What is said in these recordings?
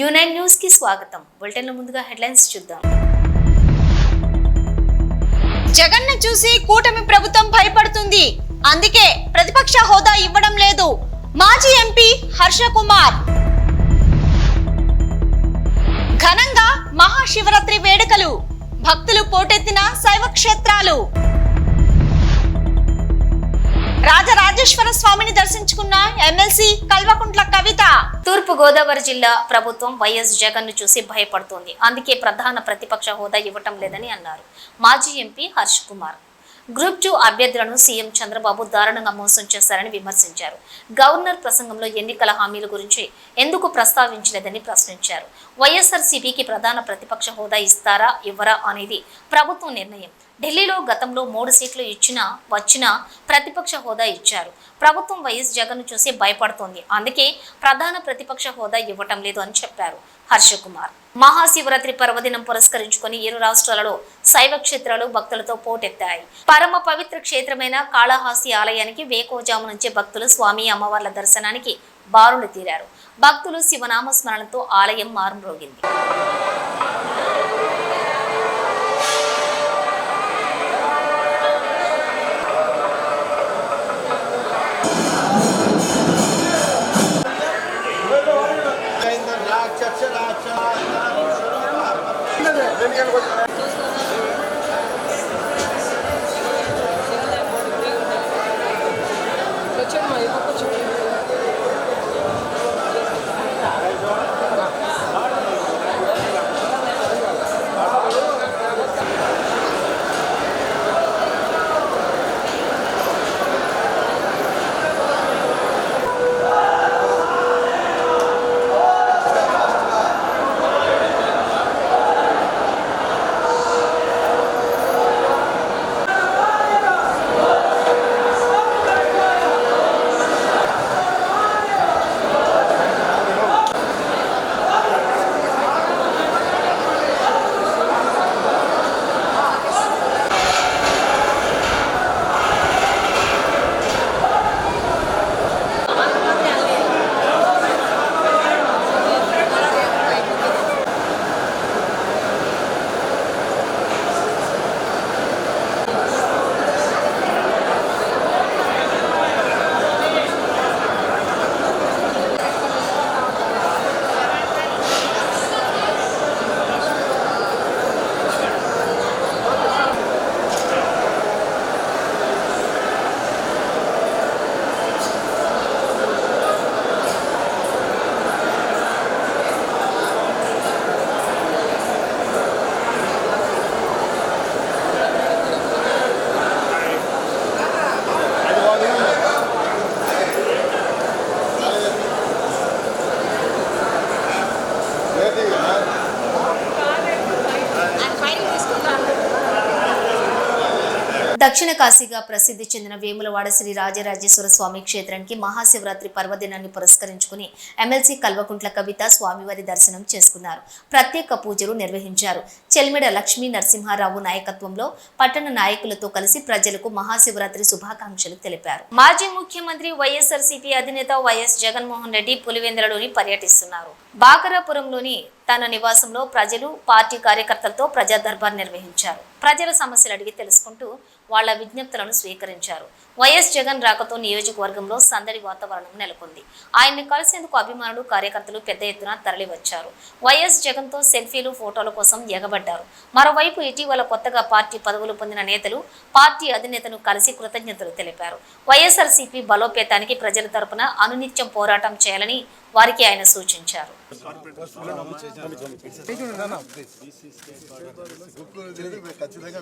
యునైన్ న్యూస్కి స్వాగతం. బులెటిన్లో ముందుగా హెడ్లైన్స్ చూద్దాం. జగన్ను చూసి కూటమి ప్రభుత్వం భయపడుతుంది. అందుకే ప్రతిపక్ష హోదా ఇవ్వడం లేదు. మాజీ ఎంపీ హర్ష కుమార్. ఘనంగా మహాశివరాత్రి వేడుకలు. భక్తులు పోటెత్తిన శైవ క్షేత్రాలు రాజరాజేశ్వర స్వామిని దర్శించుకున్న ఎమ్మెల్సీ కల్వకుంట్ల కవిత. తూర్పు గోదావరి జిల్లా ప్రభుత్వం వైఎస్ జగన్ను చూసి భయపడుతోంది. అందుకే ప్రధాన ప్రతిపక్ష హోదా ఇవ్వటం లేదని అన్నారు. మాజీ MP Harsh Kumar. Group two అభ్యర్థులను సీఎం చంద్రబాబు దారుణంగా మోసం చేశారని విమర్శించారు. గవర్నర్ ప్రసంగంలో ఎన్నికల హామీల గురించి ఎందుకు ప్రస్తావించలేదని ప్రశ్నించారు. వైఎస్ఆర్సీపీకి ప్రధాన ప్రతిపక్ష హోదా ఇస్తారా ఇవ్వరా అనేది ప్రభుత్వం నిర్ణయం. ఢిల్లీలో గతంలో మూడు సీట్లు ఇచ్చిన వచ్చిన ప్రతిపక్ష హోదా ఇచ్చారు. ప్రభుత్వం వైఎస్ జగన్ చూసి భయపడుతోంది. అందుకే ప్రధాన ప్రతిపక్ష హోదా ఇవ్వటం లేదు అని చెప్పారు హర్ష కుమార్. మహాశివరాత్రి పర్వదినం పురస్కరించుకొని ఇరు రాష్ట్రాలలో శైవ క్షేత్రాలు భక్తులతో పోటెత్తాయి. పరమ పవిత్ర క్షేత్రమైన కాళహాసి ఆలయానికి వేకోజాము నుంచి భక్తులు స్వామి అమ్మవార్ల దర్శనానికి బారులు తీరారు. భక్తులు శివనామ స్మరణతో ఆలయం మారుమ్రోగింది. Demikian buat దక్షిణ కాశీగా ప్రసిద్ధి చెందిన వేములవాడ శ్రీ రాజరాజేశ్వర స్వామి క్షేత్రానికి మహాశివరాత్రి పర్వదినాన్ని పురస్కరించుకుని ఎమ్మెల్సీ కల్వకుంట్ల కవిత స్వామివారి దర్శనం చేసుకున్నారు. ప్రత్యేక పూజలు నిర్వహించారు. చెల్మిడ లక్ష్మీ నరసింహారావు నాయకత్వంలో పట్టణ నాయకులతో కలిసి ప్రజలకు మహాశివరాత్రి శుభాకాంక్షలు తెలిపారు. మాజీ ముఖ్యమంత్రి వైఎస్ఆర్సీపీ అధినేత వైఎస్ జగన్మోహన్ రెడ్డి పులివెందులలోని పర్యటిస్తున్నారు. బాకరాపురంలోని తన నివాసంలో ప్రజలు పార్టీ కార్యకర్తలతో ప్రజా దర్బార్ నిర్వహించారు. ప్రజల సమస్యలు అడిగి తెలుసుకుంటూ వాళ్ళ విజ్ఞప్తులను స్వీకరించారు. వైఎస్ జగన్ రాకతో నియోజకవర్గంలో సందడి వాతావరణం నెలకొంది. ఆయన్ని కలిసేందుకు అభిమానులు కార్యకర్తలు పెద్ద ఎత్తున తరలివచ్చారు. వైఎస్ జగన్తో సెల్ఫీలు ఫోటోల కోసం ఎగబడ్డారు. మరోవైపు ఇటీవల కొత్తగా పార్టీ పదవులు పొందిన నేతలు పార్టీ అధినేతను కలిసి కృతజ్ఞతలు తెలిపారు. వైఎస్ఆర్సీపీ బలోపేతానికి ప్రజల తరపున అనునిత్యం పోరాటం చేయాలని వారికి ఆయన సూచించారు. ఖచ్చితంగా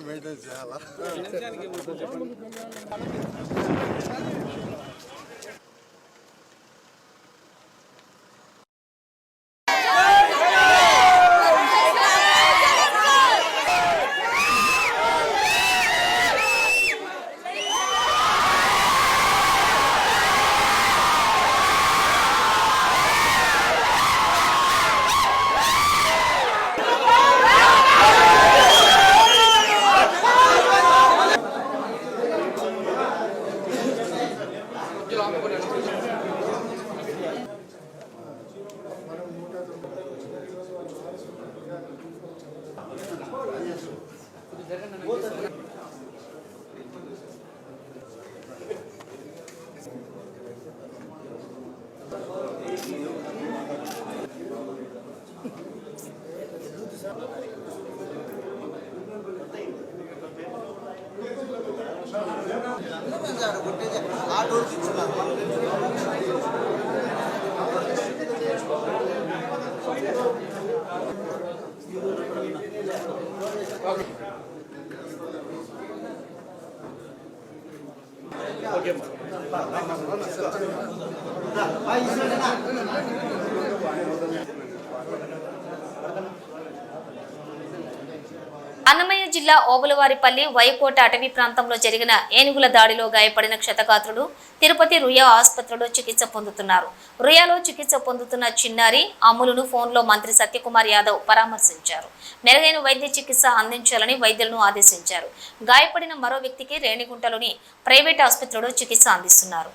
తెలియదు మేము ఖచ్చితంగా మెయింటైన్ చేయాలా అన్నమయ్య జిల్లా ఓబులవారిపల్లి వైకోట అటవీ ప్రాంతంలో జరిగిన ఏనుగుల దాడిలో గాయపడిన క్షతగాత్రుడు తిరుపతి రుయా ఆసుపత్రిలో చికిత్స పొందుతున్నారు. రుయాలో చికిత్స పొందుతున్న చిన్నారి అమ్ములను ఫోన్లో మంత్రి సత్యకుమార్ యాదవ్ పరామర్శించారు. మెరుగైన వైద్య చికిత్స అందించాలని వైద్యులను ఆదేశించారు. గాయపడిన మరో వ్యక్తికి రేణిగుంటలోని ప్రైవేట్ ఆసుపత్రిలో చికిత్స అందిస్తున్నారు.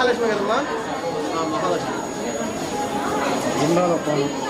మహాలక్ష్మి కదమ్మా ఆ, మహాలక్ష్మి ఉండాలప్ప నీళ్ళు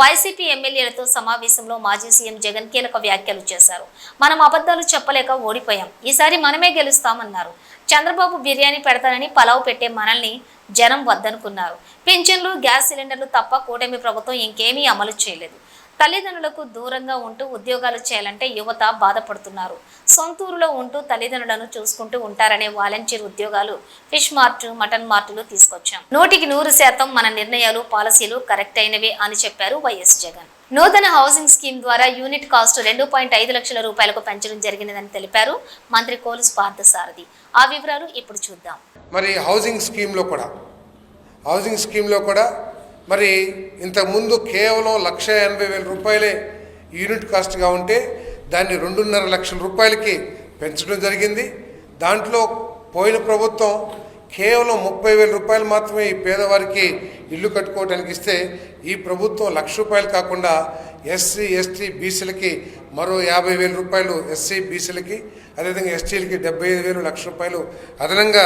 వైసీపీ ఎమ్మెల్యేలతో సమావేశంలో మాజీ సీఎం జగన్ కీలక వ్యాఖ్యలు చేశారు. మనం అబద్ధాలు చెప్పలేక ఓడిపోయాం. ఈసారి మనమే గెలుస్తామన్నారు. చంద్రబాబు బిర్యానీ పెడతానని పలావ్ పెట్టే మనల్ని జనం వద్దనుకున్నారు. పింఛన్లు గ్యాస్ సిలిండర్లు తప్ప కూటమి ప్రభుత్వం ఇంకేమీ అమలు చేయలేదు. తల్లిదండ్రులకు దూరంగా ఉంటూ ఉద్యోగాలు చేయాలంటే యువత బాధపడుతున్నారు. సొంతూరులో ఉంటూ తల్లిదండ్రులను చూసుకుంటూ ఉంటారనే వాలంటీర్ ఉద్యోగాలు ఫిష్ మార్ట్ మటన్ మార్టులు తీసుకొచ్చాం. నూటికి నూరు శాతం మన నిర్ణయాలు పాలసీలు కరెక్ట్ అయినవే అని చెప్పారు వైఎస్ జగన్. నూతన హౌసింగ్ స్కీమ్ ద్వారా యూనిట్ కాస్ట్ రెండు పాయింట్ ఐదు లక్షల రూపాయలకు పెంచడం జరిగినదని తెలిపారు మంత్రి కోలుసు పార్థసారథి ఆ వివరాలు ఇప్పుడు చూద్దాం. మరి హౌసింగ్ స్కీమ్లో కూడా హౌసింగ్ స్కీమ్లో కూడా మరి ఇంతకుముందు కేవలం లక్ష ఎనభై వేల రూపాయలే యూనిట్ కాస్ట్గా ఉంటే దాన్ని రెండున్నర లక్షల రూపాయలకి పెంచడం జరిగింది. దాంట్లో పోయిన ప్రభుత్వం కేవలం ముప్పై వేల రూపాయలు మాత్రమే ఈ పేదవారికి ఇల్లు కట్టుకోవడానికి ఇస్తే ఈ ప్రభుత్వం లక్ష రూపాయలు కాకుండా ఎస్సీ ఎస్టీ బీసీలకి మరో యాభై వేల రూపాయలు ఎస్సీ బీసీలకి అదేవిధంగా ఎస్టీలకి డెబ్బై ఐదు వేలు లక్ష రూపాయలు అదనంగా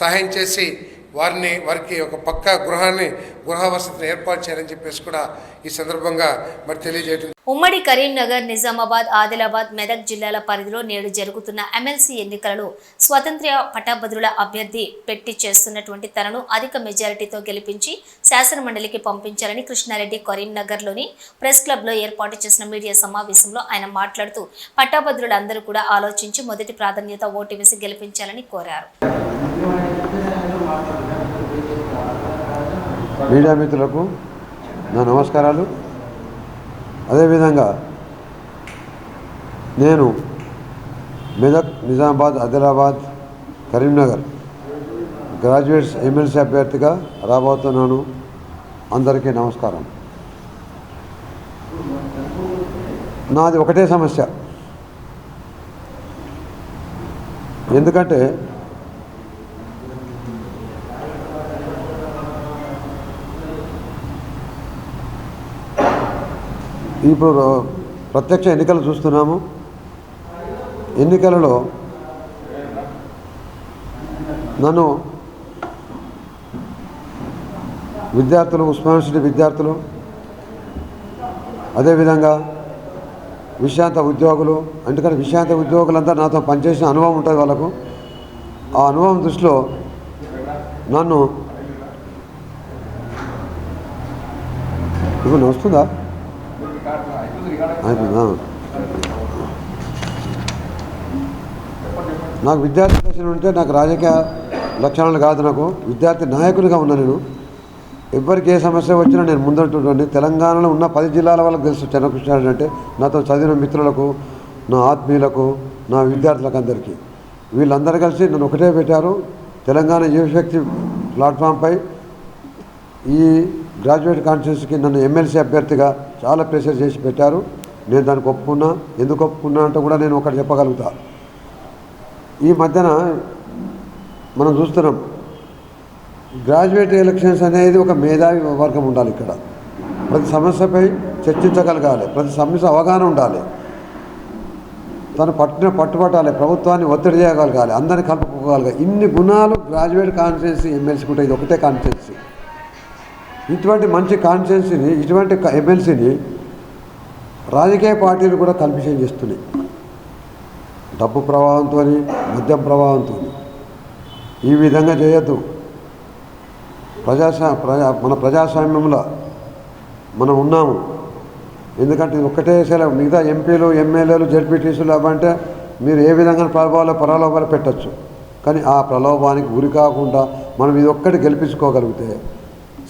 సహాయం చేసి వారిని వారికి ఒక పక్కా గృహాన్ని గృహ వసతిని ఏర్పాటు చేయాలని చెప్పేసి కూడా ఈ సందర్భంగా మరి తెలియజేయడం ఉమ్మడి కరీంనగర్ నిజామాబాద్ ఆదిలాబాద్ మెదక్ జిల్లాల పరిధిలో నేడు జరుగుతున్న ఎమ్మెల్సీ ఎన్నికలలో స్వతంత్ర పట్టభద్రుల అభ్యర్థి పెట్టి చేస్తున్నటువంటి తనను అధిక మెజారిటీతో గెలిపించి శాసనమండలికి పంపించాలని కృష్ణారెడ్డి కరీంనగర్లోని ప్రెస్ క్లబ్లో ఏర్పాటు చేసిన మీడియా సమావేశంలో ఆయన మాట్లాడుతూ పట్టభద్రులందరూ కూడా ఆలోచించి మొదటి ప్రాధాన్యత ఓటు వేసి గెలిపించాలని కోరారు. మీడియా మిత్రులకు నా నమస్కారాలు. అదేవిధంగా నేను మెదక్ నిజామాబాద్ ఆదిలాబాద్ కరీంనగర్ గ్రాడ్యుయేట్స్ ఎమ్మెల్సీ అభ్యర్థిగా రాబోతున్నాను. అందరికీ నమస్కారం. నాది ఒకటే సమస్య. ఎందుకంటే ఇప్పుడు ప్రత్యక్ష ఎన్నికలు చూస్తున్నాము. ఎన్నికలలో నన్ను విద్యార్థులు ఉస్మాన్ విద్యార్థులు అదేవిధంగా విశ్రాంత ఉద్యోగులు ఎందుకంటే విశ్రాంత ఉద్యోగులంతా నాతో పనిచేసిన అనుభవం ఉంటుంది వాళ్ళకు. ఆ అనుభవం దృష్టిలో నన్ను ఇప్పుడు వస్తుందా అయిపోయిందా? నాకు విద్యార్థి దశ ఉంటే నాకు రాజకీయ లక్షణాలు కాదు నాకు. విద్యార్థి నాయకునిగా ఉన్నా నేను. ఎవరికి ఏ సమస్య వచ్చినా నేను ముందంటుండండి తెలంగాణలో ఉన్న పది జిల్లాల వాళ్ళకి తెలుసు చంద్రకృష్ణారెడ్డి అంటే. నాతో చదివిన మిత్రులకు నా ఆత్మీయులకు నా విద్యార్థులకు అందరికీ. వీళ్ళందరూ కలిసి నన్ను ఒకటే పెట్టారు. తెలంగాణ యువశక్తి ప్లాట్ఫామ్పై ఈ గ్రాడ్యుయేట్ కాన్ఫరెన్స్కి నన్ను ఎమ్మెల్సీ అభ్యర్థిగా చాలా ప్రెషర్ చేసి పెట్టారు. నేను దానికి ఒప్పుకున్నా? ఎందుకు ఒప్పుకున్నా అంటే కూడా నేను ఒకటి చెప్పగలుగుతా. ఈ మధ్యన మనం చూస్తున్నాం గ్రాడ్యుయేట్ ఎలక్షన్స్ అనేది ఒక మేధావి వర్గం ఉండాలి ఇక్కడ. ప్రతి సమస్యపై చర్చించగలగాలి ప్రతి సమస్య అవగాహన ఉండాలి. తను పట్టిన పట్టుబట్టాలి ప్రభుత్వాన్ని ఒత్తిడి చేయగలగాలి అందరిని కలుపుకోగలగాలి. ఇన్ని గుణాలు గ్రాడ్యుయేట్ కాన్స్టిట్యున్సీ ఎమ్మెల్సీకి ఉంటాయి ఇది ఒకటే కాన్స్టిట్యున్సీ. ఇటువంటి మంచి కాన్స్టిట్యున్సీని ఇటువంటి ఎమ్మెల్సీని రాజకీయ పార్టీలు కూడా కల్పిషన్ చేస్తున్నాయి. డబ్బు ప్రభావంతో మద్యం ప్రభావంతో ఈ విధంగా చేయొద్దు. ప్రజాస్వా ప్రజా మన ప్రజాస్వామ్యంలో మనం ఉన్నాము. ఎందుకంటే ఇది ఒక్కటే సెలవు. మిగతా ఎంపీలు ఎమ్మెల్యేలు జడ్పీటీసీలు అవంటే మీరు ఏ విధంగా ప్రభావాలు ప్రలోభాలు పెట్టచ్చు? కానీ ఆ ప్రలోభానికి గురి కాకుండా మనం ఇది ఒక్కటి గెలిపించుకోగలిగితే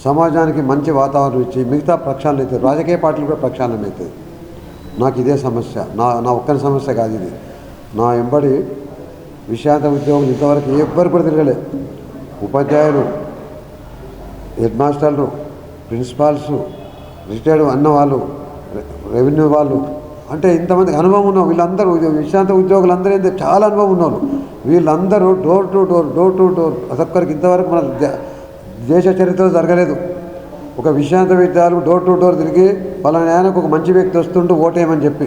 సమాజానికి మంచి వాతావరణం ఇచ్చి మిగతా ప్రక్షాళన అవుతుంది రాజకీయ పార్టీలు కూడా ప్రక్షాళన అవుతుంది నాకు ఇదే సమస్య. నా నా ఒక్కని సమస్య కాదు ఇది. నా ఎంబడి విశాంత ఉద్యోగులు ఇంతవరకు ఎవ్వరు కూడా తిరగలే. ఉపాధ్యాయులు హెడ్ మాస్టర్లు ప్రిన్సిపాల్స్ రిటైర్డ్ అన్న వాళ్ళు రెవెన్యూ వాళ్ళు. అంటే ఇంతమందికి అనుభవం ఉన్న వీళ్ళందరూ విశ్రాంత విశ్రాంత ఉద్యోగులందరూ ఏంటంటే చాలా అనుభవం ఉన్నారు వీళ్ళందరూ door to door door to door ఒక్కొక్కరికి ఇంతవరకు మన దే- దేశ చరిత్రలో జరగలేదు. ఒక విశ్రాంత విద్యార్థులు డోర్ టు డోర్ తిరిగి పలానా ఆయనకు ఒక మంచి వ్యక్తి వస్తుంటూ ఓటేయమని చెప్పి.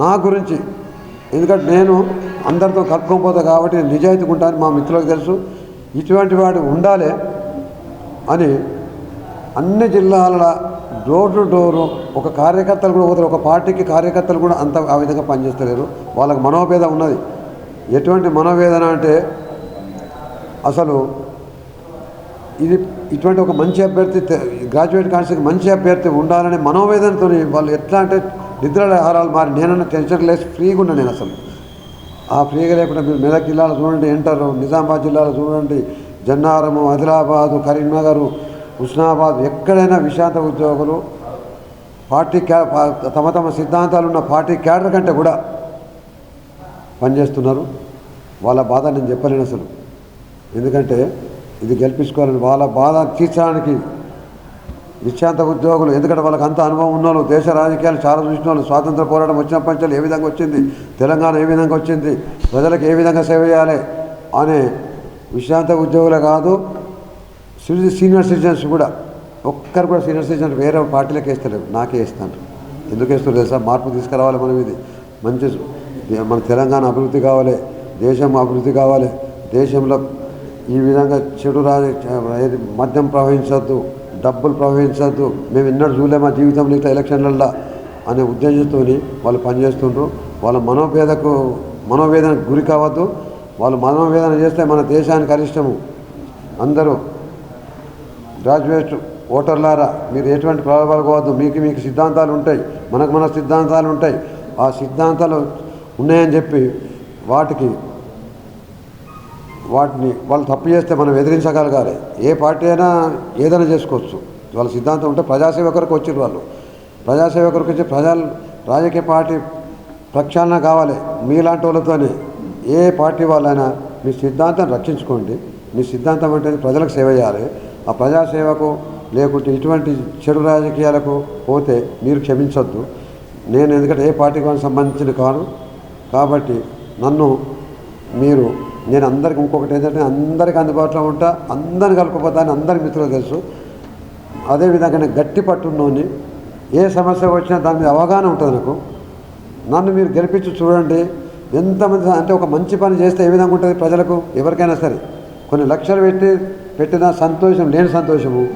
నా గురించి ఎందుకంటే నేను అందరితో కలుపుకోకపోతా కాబట్టి నేను నిజాయితీగా ఉంటాను మా మిత్రులకు తెలుసు. ఇటువంటి వాడు ఉండాలి అని అన్ని జిల్లాల డోర్ టు డోరు ఒక కార్యకర్తలు కూడా పోతారు. ఒక పార్టీకి కార్యకర్తలు కూడా అంత ఆ విధంగా పనిచేస్తలేరు. వాళ్ళకి మనోభేదం ఉన్నది. ఎటువంటి మనోవేదన అంటే అసలు ఇది ఇటువంటి ఒక మంచి అభ్యర్థి గ్రాడ్యుయేట్ కాన్స్టిట్యూన్సీకి మంచి అభ్యర్థి ఉండాలనే మనోవేదనతో వాళ్ళు ఎట్లా అంటే నిద్ర ఆహారాలు మారి నేనన్నా టెన్షన్ లేసి ఫ్రీగా ఉన్నా నేను అసలు. ఆ ఫ్రీగా లేకుండా మీరు మెదక్ జిల్లాలో చూడండి ఎంటర్ నిజామాబాద్ జిల్లాలో చూడండి జన్నారము ఆదిలాబాదు కరీంనగర్ హుస్నాబాద్ ఎక్కడైనా విశాంత ఉద్యోగులు పార్టీ క్యా తమ తమ సిద్ధాంతాలు ఉన్న పార్టీ క్యాడర్ కంటే కూడా పనిచేస్తున్నారు. వాళ్ళ బాధ నేను చెప్పలేను అసలు. ఎందుకంటే ఇది గెలిపించుకోవాలని వాళ్ళ బాధ తీర్చడానికి విశ్రాంత ఉద్యోగులు ఎందుకంటే వాళ్ళకి అంత అనుభవం ఉన్న వాళ్ళు దేశ రాజకీయాలు చాలా చూసిన వాళ్ళు స్వాతంత్ర పోరాటం వచ్చిన పంచాలు ఏ విధంగా వచ్చింది తెలంగాణ ఏ విధంగా వచ్చింది ప్రజలకు ఏ విధంగా సేవ చేయాలి అనే విశ్రాంత ఉద్యోగులే కాదు సిటి- సీనియర్ సిటిజన్స్ కూడా ఒక్కరు కూడా సీనియర్ సిటిజన్స్ వేరే పార్టీలకు వేస్తలేవు నాకే వేస్తాను. ఎందుకు వేస్తారు తెలుసా? మార్పు తీసుకురావాలి మనం ఇది. మంచి మన తెలంగాణ అభివృద్ధి కావాలి దేశం అభివృద్ధి కావాలి దేశంలో ఈ విధంగా చెడు రాజు మద్యం ప్రవహించద్దు డబ్బులు ప్రవహించద్దు మేము ఎన్నడూ చూడలే మా జీవితంలో ఇట్లా ఎలక్షన్లల్లో అనే ఉద్దేశంతో వాళ్ళు పనిచేస్తుండ్రు. వాళ్ళ మనోవేదకు మనోవేదనకు గురి కావద్దు. వాళ్ళు మనోవేదన చేస్తే మన దేశానికి అరిష్టము. అందరూ గ్రాడ్యుయేట్ ఓటర్లారా మీరు ఎటువంటి ప్రభావాలు కావద్దు మీకు మీకు సిద్ధాంతాలు ఉంటాయి. మనకు మన సిద్ధాంతాలు ఉంటాయి. ఆ సిద్ధాంతాలు ఉన్నాయని చెప్పి వాటికి వాటిని వాళ్ళు తప్పు చేస్తే మనం ఎదిరించగలగాలి. ఏ పార్టీ అయినా ఏదైనా చేసుకోవచ్చు. వాళ్ళ సిద్ధాంతం ఉంటే ప్రజాసేవకులకు వచ్చారు వాళ్ళు. ప్రజాసేవకులకు వచ్చి ప్రజలు రాజకీయ పార్టీ ప్రక్షాళన కావాలి మీలాంటి వాళ్ళతోనే. ఏ పార్టీ వాళ్ళైనా మీ సిద్ధాంతం రక్షించుకోండి. మీ సిద్ధాంతం అంటే ప్రజలకు సేవ చేయాలి. ఆ ప్రజాసేవకు లేకుంటే ఇటువంటి చెడు రాజకీయాలకు పోతే మీరు క్షమించొద్దు. నేను ఎందుకంటే ఏ పార్టీకి సంబంధించిన కాను. కాబట్టి నన్ను మీరు నేను అందరికి ఇంకొకటి ఏంటంటే అందరికి అందుబాటులో ఉంటా అందరిని అని అందరి మిత్రులు తెలుసు. అదేవిధంగా నేను గట్టి పట్టున్నోని ఏ సమస్య వచ్చినా దాని మీద అవగాహన ఉంటుంది నాకు. నన్ను మీరు గెలిపించి చూడండి. ఎంతమంది అంటే ఒక మంచి పని చేస్తే ఏ విధంగా ఉంటుంది ప్రజలకు? ఎవరికైనా సరే. కొన్ని లక్షలు పెట్టి పెట్టిన సంతోషం లేని సంతోషము.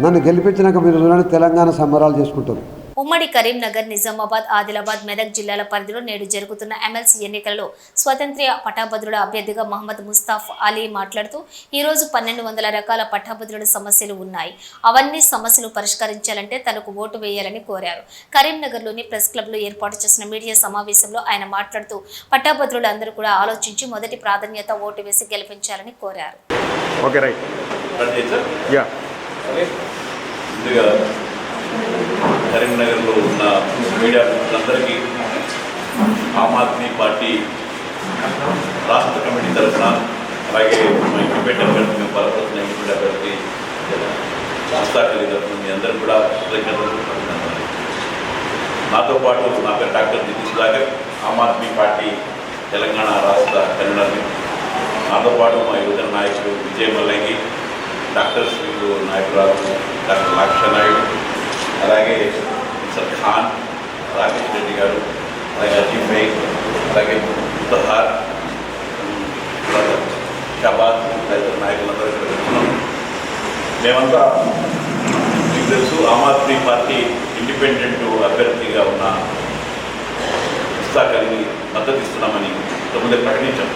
నన్ను గెలిపించినాక మీరు చూడండి తెలంగాణ సంబరాలు చేసుకుంటారు. ఉమ్మడి కరీంనగర్ నిజామాబాద్ ఆదిలాబాద్ మెదక్ జిల్లాల పరిధిలో నేడు జరుగుతున్న ఎమ్మెల్సీ ఎన్నికలలో స్వతంత్ర పటాభద్రుల అభ్యర్థిగా మహమ్మద్ ముస్తాఫ్ అలీ మాట్లాడుతూ ఈ రోజు పన్నెండు వందల రకాల పట్టాభద్రుల సమస్యలు ఉన్నాయి. అవన్నీ సమస్యలు పరిష్కరించాలంటే తనకు ఓటు వేయాలని కోరారు. కరీంనగర్లోని ప్రెస్ క్లబ్లో ఏర్పాటు చేసిన మీడియా సమావేశంలో ఆయన మాట్లాడుతూ పట్టాభద్రులు అందరూ కూడా ఆలోచించి మొదటి ప్రాధాన్యత ఓటు వేసి గెలిపించాలని కోరారు. Okay right? యా ముందుగా కరీంనగర్లో ఉన్న మీడియా మిత్రులందరికీ ఆమ్ ఆద్మీ పార్టీ రాష్ట్ర కమిటీ తరఫున అలాగే మా ఇండిపెండెంట్ అభ్యర్థి మేము బలపడుతున్న ఇండిపెండెంట్ అభ్యర్థి తరఫున మీ అందరూ కూడా కృతజ్ఞతలు నాతో పాటు నా పేరు డాక్టర్ నితీష్ దాగర్ ఆమ్ ఆద్మీ పార్టీ తెలంగాణ రాష్ట్ర కన్వీనర్ని నాతో పాటు మా యువత నాయకుడు విజయ్ మల్లంగి డాక్టర్ శ్రీ నాయకురాలు డాక్టర్ లక్ష నాయుడు ఖాన్ రాకేష్ రెడ్డి గారు అలాగే అజీం బై అలాగే ముతహార్ షబాద్ తదితర నాయకులందరూ ఇక్కడ ఉన్నాం మేమంతా మీకు తెలుసు ఆమ్ ఆద్మీ పార్టీ ఇండిపెండెంట్ అభ్యర్థిగా ఉన్న ముస్తాక్ కలిగి మద్దతు ఇస్తున్నామని తొమ్మిది ప్రకటించాం.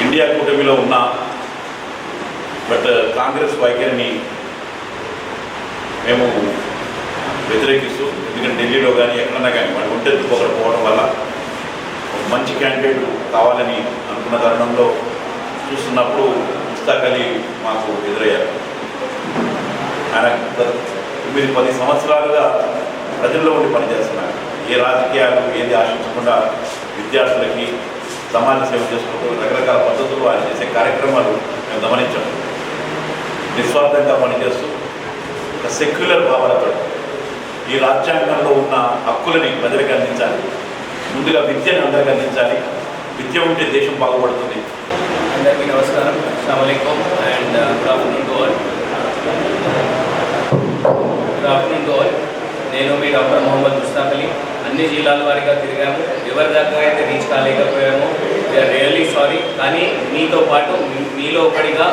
ఇండియా కూటమిలో ఉన్న బట్ కాంగ్రెస్ వైఖరిని మేము వ్యతిరేకిస్తూ ఎందుకంటే ఢిల్లీలో కానీ ఎక్కడన్నా కానీ వాడు ఒకరు పోవడం వల్ల ఒక మంచి క్యాండిడేట్ కావాలని అనుకున్న తరుణంలో చూస్తున్నప్పుడు ముస్తాక్ అలీ మాకు ఎదురయ్యారు. ఆయన తొమ్మిది పది సంవత్సరాలుగా ప్రజల్లో ఉండి పనిచేస్తున్నారు. ఏ రాజకీయాలు ఏది ఆశించకుండా విద్యార్థులకి సమాజ సేవ చేసుకుంటూ రకరకాల పద్ధతులు ఆయన చేసే కార్యక్రమాలు మేము గమనించాం. నిస్వార్థంగా పనిచేస్తూ ఒక సెక్యులర్ భావనతో ఈ రాజ్యాంగంలో ఉన్న హక్కులని ప్రజలకు అందించాలి. ముందుగా విద్యను అందరికి అందించాలి. విద్య ఉంటే దేశం బాగుపడుతుంది. అందరికీ నమస్కారం. అస్సలం and good afternoon to all good afternoon to all నేను మీ డాక్టర్ మొహమ్మద్ ముస్తాక్ అలీ. అన్ని జిల్లాల వారిగా తిరిగాము. ఎవరి దాకా అయితే రీచ్ కాలేకపోయామో రియల్లీ సారీ కానీ మీతో పాటు మీలో ఒకటిగా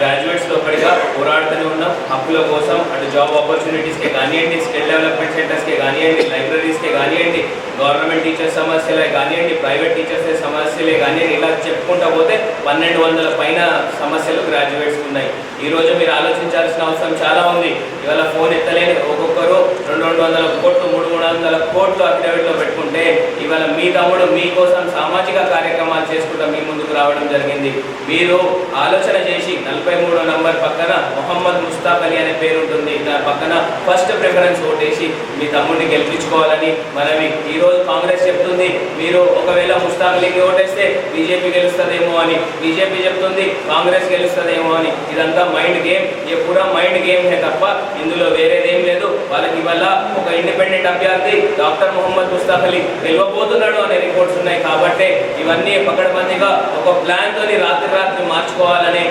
గ్రాడ్యుయేట్స్లో ఒక్కడిగా పోరాడుతూనే ఉన్నాం. హక్కుల కోసం అటు జాబ్ ఆపర్చునిటీస్కే కానివ్వండి స్కిల్ డెవలప్మెంట్ సెంటర్స్కే కానివ్వండి లైబ్రరీస్కే కానివ్వండి గవర్నమెంట్ టీచర్స్ సమస్యలే కానివ్వండి ప్రైవేట్ టీచర్స్ సమస్యలే కానివ్వండి ఇలా చెప్పుకుంటా పోతే పన్నెండు వందల పైన సమస్యలు గ్రాడ్యుయేట్స్ ఉన్నాయి. ఈరోజు మీరు ఆలోచించాల్సిన అవసరం చాలా ఉంది. ఇవాళ ఫోన్ ఎత్తలేని ఒక్కొక్కరు రెండు రెండు వందల కోట్లు మూడు మూడు వందల కోట్లు అఫిడవిట్లో పెట్టుకుంటే ఇవాళ మీ తమ్ముడు మీకోసం సామాజిక కార్యక్రమాలు చేసుకుంటూ మీ ముందుకు రావడం జరిగింది. మీరు ఆలోచన చేసి నలభై మూడో నంబర్ పక్కన మొహమ్మద్ ముస్తాక్ అలీ అనే పేరు ఉంటుంది. దాని పక్కన ఫస్ట్ ప్రిఫరెన్స్ ఓటేసి మీ తమ్ముడిని గెలిపించుకోవాలని మనవి. ఈరోజు కాంగ్రెస్ చెప్తుంది మీరు ఒకవేళ ముస్తాఫ్ అలీకి ఓటేస్తే బీజేపీ గెలుస్తుందేమో అని. బీజేపీ చెప్తుంది కాంగ్రెస్ గెలుస్తుందేమో అని. ఇదంతా మైండ్ గేమ్ ఏ పూరా మైండ్ గేమ్ హే తప్ప ఇందులో వేరేదేం లేదు. వాళ్ళకి ఇవాళ ఒక ఇండిపెండెంట్ అభ్యర్థి డాక్టర్ మొహమ్మద్ ముస్తాఫ్ అలీ గెలవబోతున్నాడు అనే రిపోర్ట్స్ ఉన్నాయి కాబట్టి ఇవన్నీ పకడ్బందీగా ఒక ప్లాన్ తోని రాత్రి రాత్రి మార్చుకోవాలనే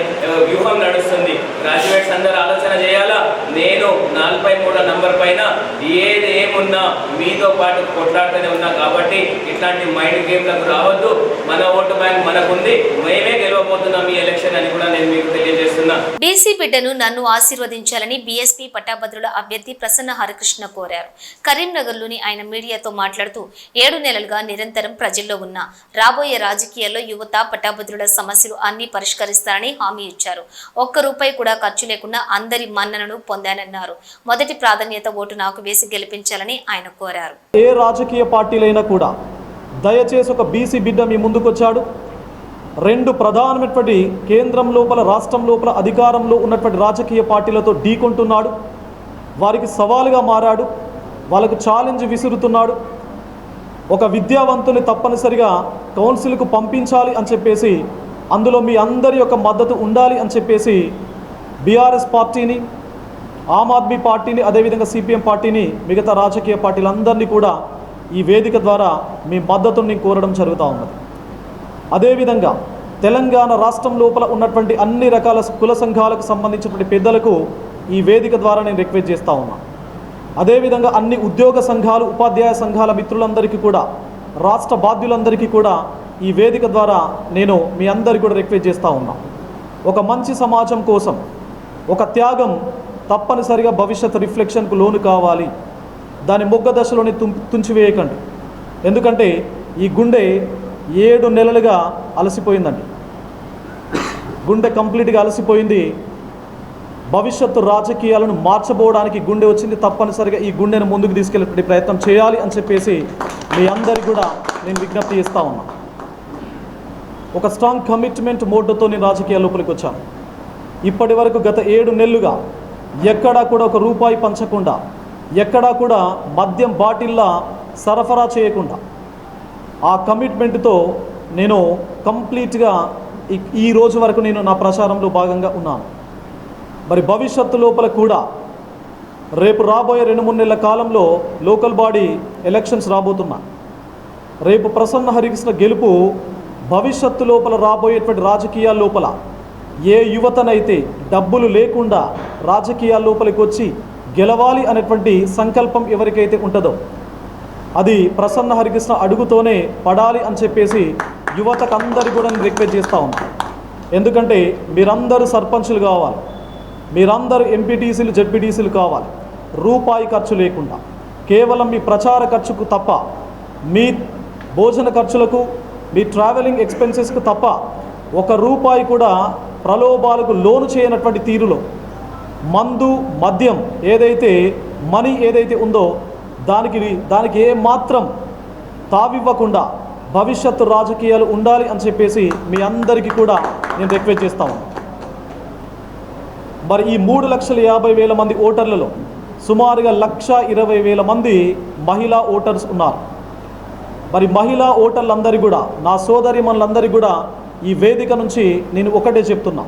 వ్యూహం నడుస్తుంది. గ్రాడ్యుయేట్స్ అందరూ ఆలోచన చేయాలా? నేను నలభై మూడో నంబర్ పైన ఏది ఏమున్నా మీతో పాటు కొట్లాడుతూనే ఉన్నా కాబట్టి ఇట్లాంటి మైండ్ గేమ్లకు రావద్దు. మన ఓటు బ్యాంక్ మనకుంది. మేమే గెలవబోతున్నాం ఈ ఎలక్షన్ అని కూడా నేను మీకు తెలియజేస్తున్నా. బీసీ బిడ్డను నన్ను ఆశీర్వదించాలని బీఎస్పీ పట్టాభద్రుల అభ్యర్థి ప్రసన్న హరికృష్ణ కోరారు. కరీంనగర్లోని ఆయన మీడియాతో మాట్లాడుతూ ఏడు నెలలుగా నిరంతరం ప్రజల్లో ఉన్న రాబోయే రాజకీయాల్లో యువత పట్టాభద్రుల సమస్యలు అన్ని పరిష్కరిస్తారని హామీ ఇచ్చారు. ఒక్క రూపాయి కూడా ఖర్చు లేకుండా అందరి మన్ననను పొందానన్నారు. మొదటి ప్రాధాన్యత ఓటు నాకు వేసి గెలిపించాలని ఆయన కోరారు. ఏ రాజకీయ పార్టీలైనా కూడా దయచేసి ఒక బీసీ బిడ్డ మీ ముందుకొచ్చాడు. రెండు ప్రధానమైనటువంటి కేంద్రం లోపల రాష్ట్రం లోపల అధికారంలో ఉన్నటువంటి రాజకీయ పార్టీలతో ఢీకొంటున్నాడు. వారికి సవాలుగా మారాడు. వాళ్ళకు ఛాలెంజ్ విసురుతున్నాడు. ఒక విద్యావంతుని తప్పనిసరిగా కౌన్సిల్కు పంపించాలి అని చెప్పేసి అందులో మీ అందరి యొక్క మద్దతు ఉండాలి అని చెప్పేసి బీఆర్ఎస్ పార్టీని ఆమ్ ఆద్మీ పార్టీని అదేవిధంగా సిపిఎం పార్టీని మిగతా రాజకీయ పార్టీలందరినీ కూడా ఈ వేదిక ద్వారా మీ మద్దతుని కోరడం జరుగుతూ ఉన్నది. అదేవిధంగా తెలంగాణ రాష్ట్రం లోపల ఉన్నటువంటి అన్ని రకాల కుల సంఘాలకు సంబంధించినటువంటి పెద్దలకు ఈ వేదిక ద్వారా నేను రిక్వెస్ట్ చేస్తూ ఉన్నా. అదేవిధంగా అన్ని ఉద్యోగ సంఘాలు ఉపాధ్యాయ సంఘాల మిత్రులందరికీ కూడా రాష్ట్ర బాధ్యులందరికీ కూడా ఈ వేదిక ద్వారా నేను మీ అందరికీ కూడా రిక్వెస్ట్ చేస్తూ ఉన్నా. ఒక మంచి సమాజం కోసం ఒక త్యాగం తప్పనిసరిగా భవిష్యత్ రిఫ్లెక్షన్కు లోను కావాలి. దాని మొగ్గ దశలోనే తుం తుంచివేయకండి. ఎందుకంటే ఈ గుండె ఏడు నెలలుగా అలసిపోయిందండి. గుండె కంప్లీట్గా అలసిపోయింది. భవిష్యత్తు రాజకీయాలను మార్చబోవడానికి గుండె వచ్చింది. తప్పనిసరిగా ఈ గుండెను ముందుకు తీసుకెళ్ళే ప్రయత్నం చేయాలి అని చెప్పేసి మీ అందరికి కూడా నేను విజ్ఞప్తి చేస్తూ ఉన్నా. ఒక స్ట్రాంగ్ కమిట్మెంట్ మోడ్తో నేను రాజకీయాల లోపలికి వచ్చాను. ఇప్పటి వరకు గత ఏడు నెలలుగా ఎక్కడా కూడా ఒక రూపాయి పంచకుండా ఎక్కడా కూడా మద్యం బాటిల్లా సరఫరా చేయకుండా ఆ కమిట్మెంట్తో నేను కంప్లీట్గా ఈ- ఈ రోజు వరకు నేను నా ప్రచారంలో భాగంగా ఉన్నాను. మరి భవిష్యత్తు లోపల కూడా రేపు రాబోయే రెండు మూడు నెలల కాలంలో లోకల్ బాడీ ఎలక్షన్స్ రాబోతున్నా. రేపు ప్రసన్న హరికృష్ణ గెలుపు భవిష్యత్తు లోపల రాబోయేటువంటి రాజకీయాల లోపల ఏ యువతనైతే డబ్బులు లేకుండా రాజకీయాల లోపలికి వచ్చి గెలవాలి అనేటువంటి సంకల్పం ఎవరికైతే ఉంటుందో అది ప్రసన్న హరికృష్ణ అడుగుతోనే పడాలి అని చెప్పేసి యువతకందరి కూడా నేను రిక్వెస్ట్ చేస్తూ ఉన్నాను ఎందుకంటే మీరందరూ సర్పంచులు కావాలి. మీరందరూ ఎంపీటీసీలు జడ్పీటీసీలు కావాలి. రూపాయి ఖర్చు లేకుండా. కేవలం మీ ప్రచార ఖర్చుకు తప్ప మీ భోజన ఖర్చులకు మీ ట్రావెలింగ్ ఎక్స్పెన్సెస్కు తప్ప ఒక రూపాయి కూడా ప్రలోభాలకు లోను చేయనటువంటి తీరులో మందు మద్యం ఏదైతే మనీ ఏదైతే ఉందో దానికి దానికి ఏ మాత్రం తావివ్వకుండా భవిష్యత్తు రాజకీయాలు ఉండాలి అని చెప్పేసి మీ అందరికీ కూడా నేను రిక్వెస్ట్ చేస్తాను మరి ఈ మూడు లక్షల యాభై వేల మంది ఓటర్లలో సుమారుగా లక్ష ఇరవై వేల మంది మహిళా ఓటర్స్ ఉన్నారు. మరి మహిళా ఓటర్లందరి కూడా నా సోదరి మనలందరికీ కూడా ఈ వేదిక నుంచి నేను ఒకటే చెప్తున్నా.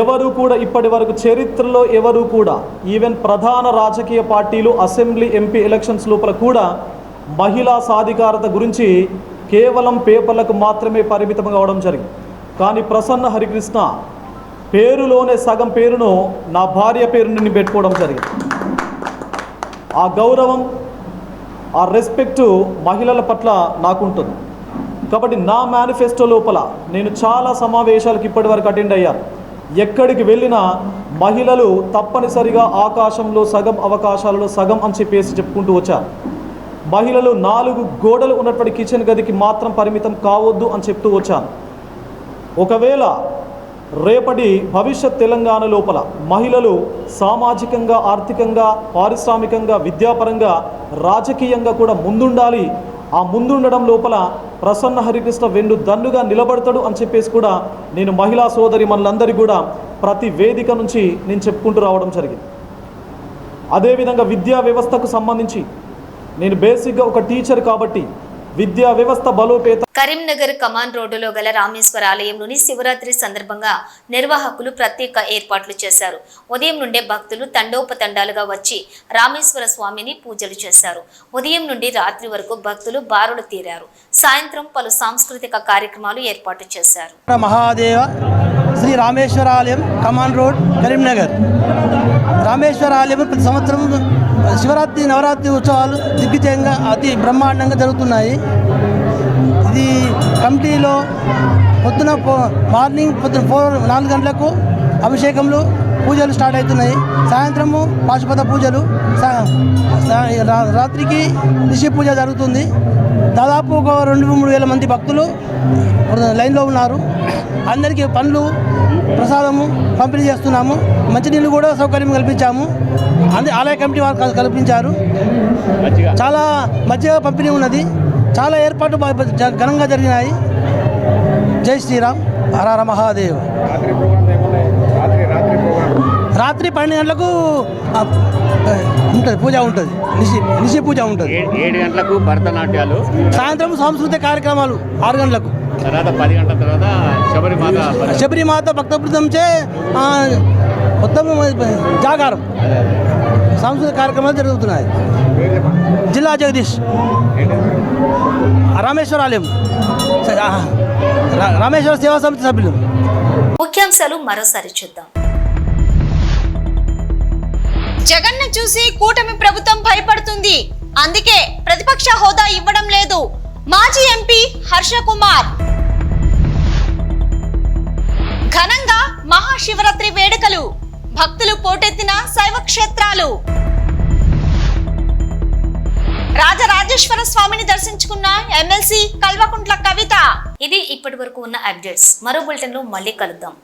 ఎవరు కూడా ఇప్పటి వరకు చరిత్రలో ఎవరు కూడా ఈవెన్ ప్రధాన రాజకీయ పార్టీలు అసెంబ్లీ ఎంపీ ఎలక్షన్స్ లోపల కూడా మహిళా సాధికారత గురించి కేవలం పేపర్లకు మాత్రమే పరిమితం కావడం జరిగింది. కానీ ప్రసన్న హరికృష్ణ పేరులోనే సగం పేరును నా భార్య పేరు నుండి పెట్టుకోవడం జరిగింది. ఆ గౌరవం ఆ రెస్పెక్టు మహిళల పట్ల నాకుంటుంది. కాబట్టి నా మేనిఫెస్టో లోపల నేను చాలా సమావేశాలకు ఇప్పటివరకు అటెండ్ అయ్యాను. ఎక్కడికి వెళ్ళినా మహిళలు తప్పనిసరిగా ఆకాశంలో సగం అవకాశాలలో సగం అని చెప్పేసి చెప్పుకుంటూ వచ్చారు. మహిళలు నాలుగు గోడలు ఉన్నటువంటి కిచెన్ గదికి మాత్రం పరిమితం కావద్దు అని చెప్తూ వచ్చాను ఒకవేళ రేపటి భవిష్యత్ తెలంగాణ లోపల మహిళలు సామాజికంగా ఆర్థికంగా పారిశ్రామికంగా విద్యాపరంగా రాజకీయంగా కూడా ముందుండాలి ఆ ముందుండడం లోపల ప్రసన్న హరికృష్ణ వెండు దన్నుగా నిలబడతాడు అని చెప్పేసి కూడా నేను మహిళా సోదరి మనలందరికీ కూడా ప్రతి వేదిక నుంచి నేను చెప్పుకుంటూ రావడం జరిగింది. అదేవిధంగా విద్యా వ్యవస్థకు సంబంధించి నేను బేసిక్గా ఒక టీచర్ కాబట్టి విద్యా వ్యవస్థ బలోపేత కరీంనగర్ కమాన్ రోడ్డులో గల రామేశ్వర ఆలయంలోని శివరాత్రి సందర్భంగా నిర్వాహకులు ప్రత్యేక ఏర్పాట్లు చేశారు. ఉదయం నుండే భక్తులు తండోపతండాలుగా వచ్చి రామేశ్వర స్వామిని పూజలు చేశారు. ఉదయం నుండి రాత్రి వరకు భక్తులు బారులు తీరారు. సాయంత్రం పలు సాంస్కృతిక కార్యక్రమాలు ఏర్పాటు చేశారు. మహాదేవ శ్రీ రామేశ్వర ఆలయం కమాన్ రోడ్ కరీంనగర్. రామేశ్వర ఆలయం ప్రతి సంవత్సరం శివరాత్రి నవరాత్రి ఉత్సవాలు దిగ్విజయంగా అతి బ్రహ్మాండంగా జరుగుతున్నాయి. ఇది కమిటీలో పొద్దున మార్నింగ్ పొద్దున ఫోర్ నాలుగు గంటలకు అభిషేకంలో పూజలు స్టార్ట్ అవుతున్నాయి. సాయంత్రము పాశుపత పూజలు సా- రాత్రికి నిశి పూజ జరుగుతుంది. దాదాపు ఒక రెండు మూడు వేల మంది భక్తులు లైన్లో ఉన్నారు. అందరికీ పండ్లు ప్రసాదము పంపిణీ చేస్తున్నాము. మంచినీళ్ళు కూడా సౌకర్యం కల్పించాము. అందు ఆలయ కమిటీ వారు కల్- కల్పించారు. చాలా మధ్య పంపిణీ ఉన్నది. చాలా ఏర్పాట్లు ఘనంగా జరిగినాయి. జై శ్రీరామ్. హర మహాదేవ్. రాత్రి పన్నెండు గంటలకు ఉంటుంది పూజ ఉంటుంది. నిశి నిశి పూజ ఉంటుంది. ఏడు గంటలకు భరతనాట్యాలు. సాయంత్రం సాంస్కృతిక కార్యక్రమాలు ఆరు గంటలకు. తర్వాత పది గంటల తర్వాత శబరిమాత శబరిమాత భక్త బృందంచే మొత్తం జాగారం. సాంస్కృతిక కార్యక్రమాలు జరుగుతున్నాయి. జిల్లా జగదీష్. రామేశ్వర ఆలయం. రామేశ్వర సేవా సమితి సభ్యులు. ముఖ్యాంశాలు మరోసారి చూద్దాం. జగన్ను చూసి కూటమి ప్రభుత్వం భయపడుతుంది. అందుకే ప్రతిపక్ష హోదా ఇవ్వడం లేదు. మాజీ ఎంపీ హర్ష కుమార్ ఘనంగా మహాశివరాత్రి వేడుకలు. భక్తులు పోటెత్తిన శైవ క్షేత్రాలు రాజరాజేశ్వర స్వామిని దర్శించుకున్న ఎమ్మెల్సీ కల్వకుంట్ల కవిత. ఇది ఇప్పటి వరకు ఉన్న అప్డేట్స్. మరో బులెటిన్లో మళ్ళీ కలుద్దాం.